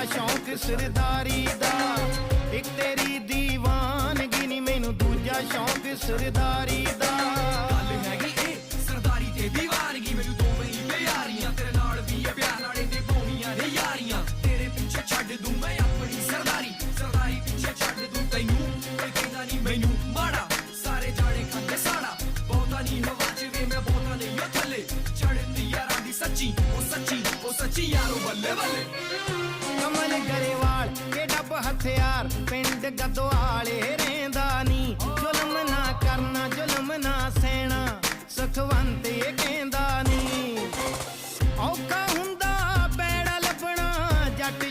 ਦੂਜਾ ਸ਼ੌਂਕ ਸਰਦਾਰੀ ਦਾ। ਇੱਕ ਤੇਰੀ ਦੀਵਾਨਗੀ ਨੀ, ਮੈਨੂੰ ਦੂਜਾ ਸ਼ੌਂਕ ਸਰਦਾਰੀ ਦਾ। ਗੱਲ ਹੈਗੀ ਏ ਸਰਦਾਰੀ ਤੇ ਦੀਵਾਨਗੀ, ਮੈਨੂੰ ਦੋਵੇਂ ਹੀ ਪਿਆਰੀਆਂ। ਤੇਰੇ ਨਾਲ ਵੀ ਇਹ ਪਿਆਰ ਨਾਲੇ ਤੇ ਪਾਉਣੀਆਂ ਨੇ ਯਾਰੀਆਂ। ਤੇਰੇ ਪਿੱਛੇ ਛੱਡ ਦੂੰ ਮੈਂ ਆਪਣੀ ਸਰਦਾਰੀ। ਸਰਦਾਰੀ ਪਿੱਛੇ ਛੱਡ ਦੂੰ ਤੈਨੂੰ ਇਹ ਕਹਿੰਦਾ ਨਹੀਂ ਮੈਨੂੰ ਮਾੜਾ। ਸਾਰੇ ਜਾਣੇ ਖਾਂਦੇ ਸਾੜਾ। ਬਹੁਤਾ ਨਹੀਂ ਹਵਾ ਚ ਵੇ ਮੈਂ ਬਹੁਤਾ ਨਹੀਂ ਉਹ ਥੱਲੇ। ਚੜਦੀ ਯਾਰਾਂ ਦੀ ਸੱਚੀ, ਉਹ ਸੱਚੀ ਬੱਲੇ ਬੱਲੇ ਕਮਲ ਗਰੇਵਾਲ ਕੇ ਡੱਬ ਹਥਿਆਰ, ਪਿੰਡ ਗਦਵਾਲੇ ਰਹਿੰਦਾ ਨੀ। ਜ਼ੁਲਮ ਨਾ ਕਰਨਾ, ਜ਼ੁਲਮ ਨਾ ਸਹਿਣਾ, ਸੁਖਵੰਤ ਇਹ ਕਹਿੰਦਾ ਨਹੀਂ ਔਕਾ ਹੁੰਦਾ ਪੈੜਾ ਲੱਭਣਾ, ਜੱਟ